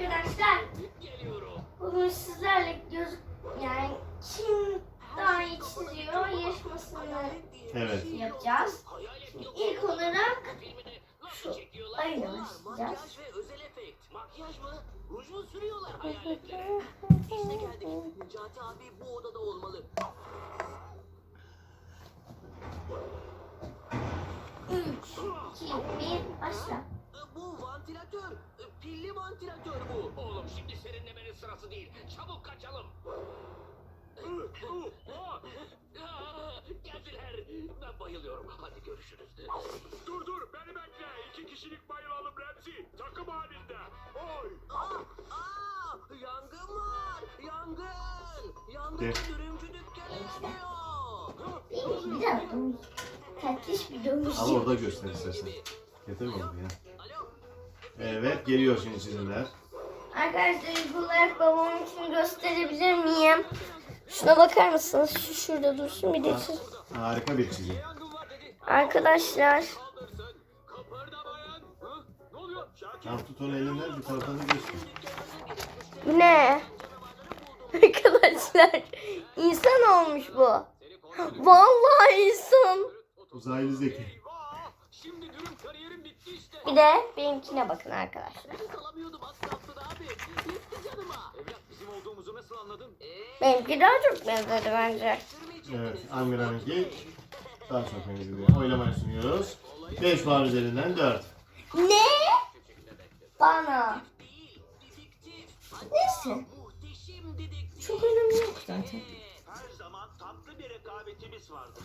arkadaşlar. Geliyorum. Bugün sizlerle göz yani kim daha iyi çiziyor yarışmasını Evet. yapacağız. Yok. İlk olarak şu Bunlar başlayacağız. Makyaj ve özel efekt. Makyaj mı? Ruj mu sürüyorlar hayaletlere? İşte geldik. Necati abi bu odada olmalı. 3, 2, 1 başla. Bu vantilatör. Pilli vantilatör bu. Oğlum şimdi serinlemenin sırası değil. Çabuk kaçalım. Geldiler. Ben bayılıyorum. Hadi görüşürüz. Dur dur beni bekle. İki kişilik bayılalım Remzi. Takım halinde. Oy. Aa, aa, yangın var. Yangın. Yangın De. dürümcü dükkanı yanıyor. Bir dakika. Tatlış bir dövüş. Al orada göster istersen. Getirme onu ya. Evet geliyor şimdi çizimler. Arkadaşlar ilk olarak babamın için gösterebilir miyim? Şuna bakar mısınız? Şu şurada dursun bir de şu. Harika bir çizim. Arkadaşlar. Tam tut onu elinden bir taraftan da göster. bu ne? Arkadaşlar insan olmuş bu. Vallahi insan. Uzaylı zeki. Eyvah! Şimdi dürüm kariyerim bitti işte. Bir de benimkine bakın arkadaşlar. Benimki daha çok benzedi bence. Evet Almira'nınki daha çok benziyor. Oylamayı sunuyoruz. 5 puan üzerinden 4. Ne? Bana. Dedektif. Neyse. Çok önemli yok zaten. Her zaman tatlı bir rekabetimiz vardı.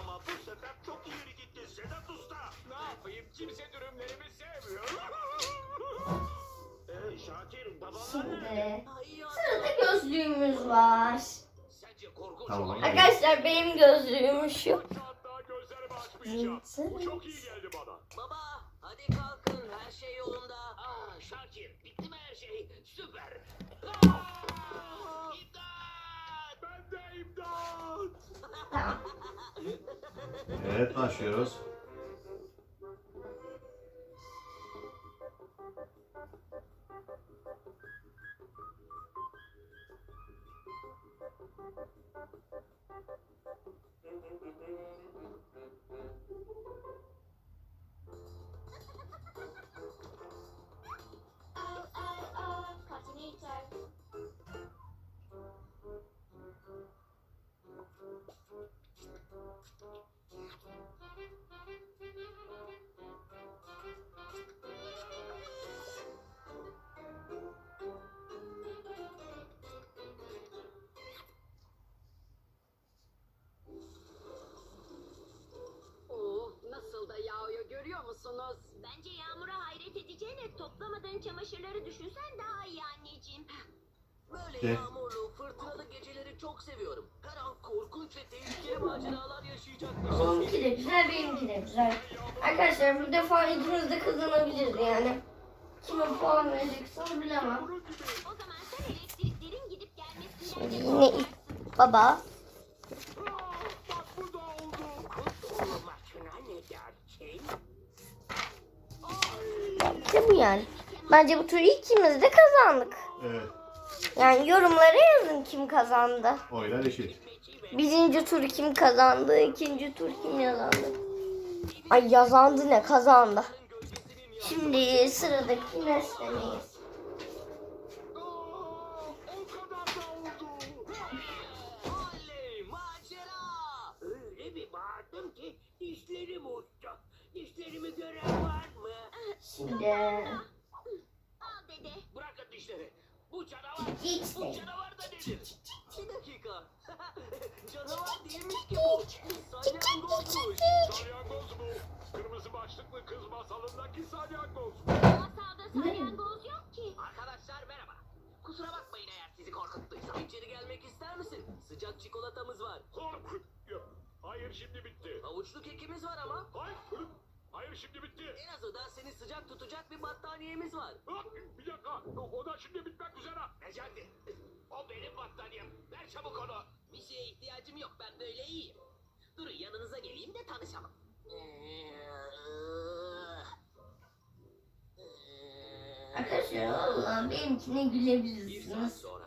Ama bu sefer çok ileri gitti Sedat Usta. Ne yapayım? Kimse dürümlerimi sevmiyor. Ee, Şakir nerede? Şimdi sırada gözlüğümüz var. Sence korkunç Tamam. olan- Arkadaşlar benim gözlüğüm şu. Bir saat daha gözlerimi açmayacağım. Bu çok iyi geldi bana. Baba hadi kalkın her şey yolunda. Aa Şakir bitti mi her şey? Süper. Aa, İmdat! Ben de imdat. Tamam. Evet başlıyoruz. Toplamadığın çamaşırları düşünsen daha iyi anneciğim. Böyle De. yağmurlu, fırtınalı geceleri çok seviyorum. Her an korkunç ve tehlikeli maceralar yaşayacakmışız. Benimki de güzel, benimki de güzel. Arkadaşlar bu defa ikimiz de kazanabiliriz yani. Kime puan vereceksiniz bilemem. O zaman sen elektriklerin gidip gelmesinden Şimdi yine ilk baba. Bak bu da oldu. Olmasına ne dersin? Bence bu yani. Bence bu turu ikimiz de kazandık. Evet. Yani yorumlara yazın kim kazandı. Oylar eşit. Birinci tur kim kazandı, ikinci tur kim kazandı. Ay yazandı ne kazandı. Şimdi sıradaki uçtu. Dişlerimi gören var mı? Şimdi. Dişleri. Bu canavar. hiç Bu canavar da nedir? Bir dakika. canavar değilmiş ki bu. Salyangozmuş. Salyangoz mu? Kırmızı başlıklı kız masalındaki salyangoz. Masalda salyangoz yok ki. Arkadaşlar merhaba. Kusura bakmayın eğer sizi korkuttuysam. İçeri gelmek ister misin? Sıcak çikolatamız var. Korkut. Hayır şimdi bitti. Havuçlu kekimiz var ama. Hayır. Hayır şimdi bitti. En azından seni sıcak tutacak bir battaniyemiz var. Bak, Bir dakika. O da şimdi bitmek üzere. Necati, o benim battaniyem. Ver çabuk onu. Bir şeye ihtiyacım yok, ben böyle iyiyim. Durun yanınıza geleyim de tanışalım. Arkadaşlar valla benimkine Bir saat gülebilirsiniz. sonra.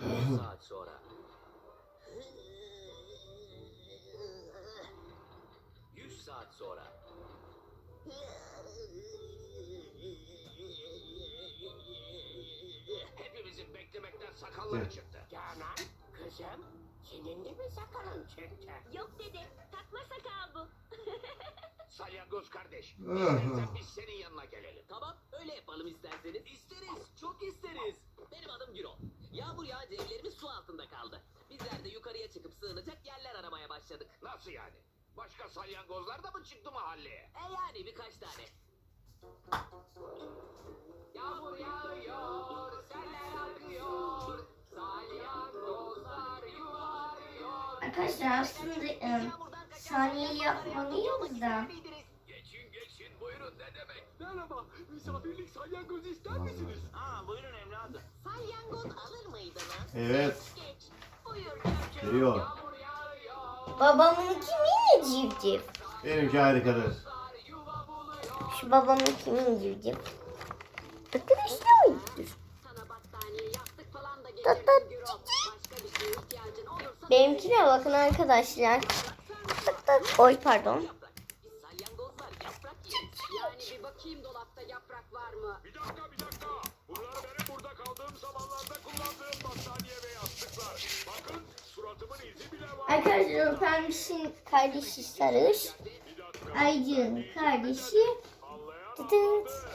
Bir saat sonra. Yüz saat sonra. Hepimizin çıktı. Canan, kızım, senin de mi sakalın çıktı? Yok dede. Takma sakal bu. Salyangoz kardeş. İstersen biz senin yanına gelelim. Tamam öyle yapalım isterseniz. İsteriz. Çok isteriz. Benim adım Gürol. Yağmur yağınca evlerimiz su altında kaldı. Bizler de yukarıya çıkıp sığınacak yerler aramaya başladık. Nasıl yani? Başka salyangozlar da mı çıktı mahalleye? E yani birkaç tane. Yağmur yağıyor, seller akıyor. Arkadaşlar aslında e, saniye yapmalıyız da. Geçin geçin buyurun ne demek? Merhaba misafirlik salyangoz ister misiniz? Aa buyurun evladım. Salyangoz alır mıydınız? Evet. Geç. Buyur çocuğum. Geliyor. Babamınki mini civciv. Benimki harikadır. Şu babamınki mini civciv. Arkadaşlar Sana battaniye yastık falan da Tat tat. getirin Gürol. Başka bir şeye ihtiyacın olursa... Benimkine bakın arkadaşlar. Tık tık. Oy pardon. Arkadaşlar pembişin kardeşi Sarış. Aycığın kardeşi Tıtıt.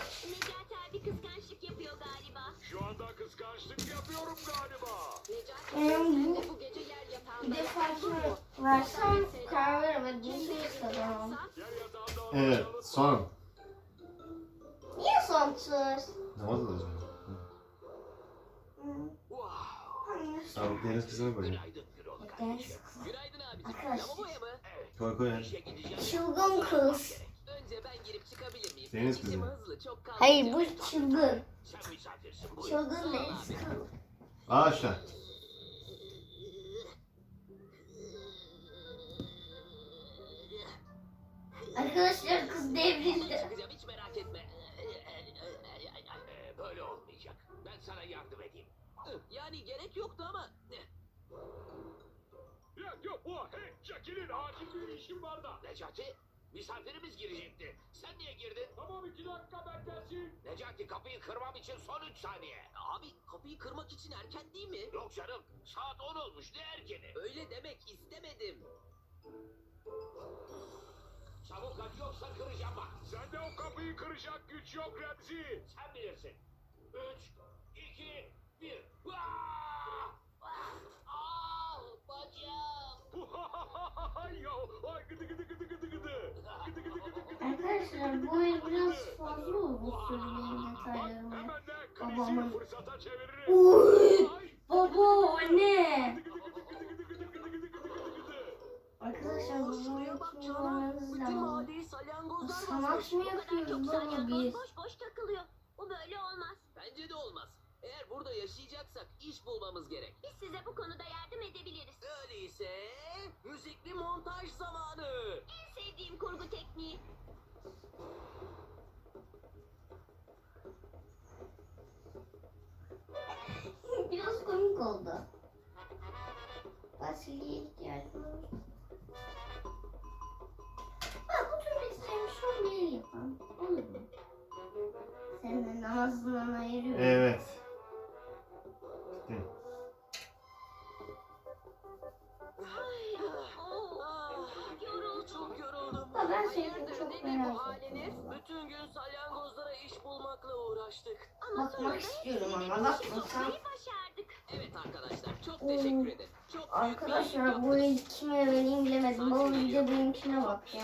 Benim bu bir de farkı versem karar veremem. Düzlük kazanamam. Evet son. Niye sonsuz? Ne oldu acaba? Abi deniz kızına bakayım. Deniz kızı. Arkadaş. Koy koy. ya. Çılgın kız. Deniz kızı. Hayır bu çılgın. Çılgın deniz kızı. Ağaçlar. Arkadaşlar kız devrildi. Çıkacağım hiç merak etme. Böyle olmayacak. Ben sana yardım edeyim. Yani gerek yoktu ama. Ya yok bu hey çekilin acil bir işim var da. Necati, misafirimiz girecekti. Sen niye girdin? Tamam iki dakika beklesin. Necati kapıyı kırmam için son 3 saniye. Abi kapıyı kırmak için erken değil mi? Yok canım. Saat 10 olmuş ne erkeni? Öyle demek istemedim. Çabuk aç yoksa kıracağım bak. Sende o kapıyı kıracak güç yok Remzi. Sen bilirsin. Arkadaşlar bu oyun biraz fazla oldu sürmeyin detaylarını. Babamın. Uy, baba o ne? Arkadaşlar bu oyun kim olmanız lazım. Sanat mı yapıyoruz baba biz? Boş boş takılıyor. O böyle olmaz. Bence de olmaz. Eğer burada yaşayacaksak iş bulmamız gerek. Biz size bu konuda yardım edebiliriz. Öyleyse müzikli montaj zamanı. En sevdiğim kurgu tekniği. Komik oldu. Fasulyeye ihtiyacım var. Ha, bu tür istemiş son bir yapalım. Olur mu? Sen de namazından ayırıyorum. Evet. Çok yoruldum. Ha, ben seni Hayırdır, çok merak bu ettim. Bütün gün salyangozlara iş bulmakla uğraştık. Ama Bakmak istiyorum ama bakmasam. başardık. Evet arkadaşlar çok Oo. teşekkür ederim. Çok büyük bir iyilik Arkadaşlar bu yaptınız. el kime vereyim bilemedim. Baba bir de benimkine bak ya.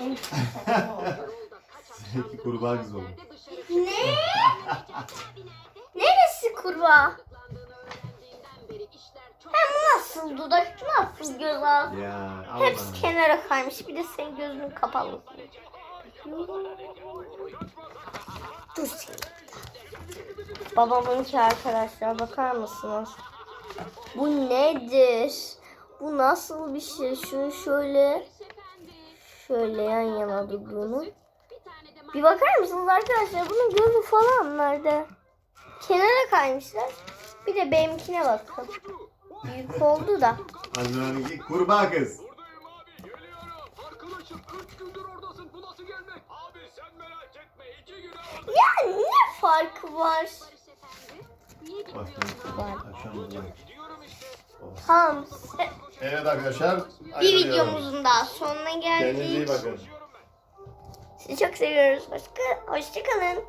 Benim saçma oldu. Yolda kaç akşamdır Kurbağa kız oldu. otellerde dışarı Ne? Neresi kurbağa? Tutuklandığını öğrendiğinden beri işler çok Nasıl dudak, nasıl göz ağzı? Ya Hepsi kenara kaymış. Bir de senin gözünün kapalı. Dur sen. Babamınki arkadaşlar bakar mısınız? Bu nedir? Bu nasıl bir şey? Şunu şöyle şöyle yan yana durduğunu. Bir bakar mısınız arkadaşlar? Bunun gözü falan nerede? Kenara kaymışlar. Bir de benimkine bakın. Büyük oldu da. Kurbağa kız. Ya ne farkı var? Bak. Tamam. Evet arkadaşlar. Bir ayrılıyorum. videomuzun daha sonuna Kendinize iyi geldik. bakın. Sizi çok seviyoruz. Hoşça, hoşça kalın.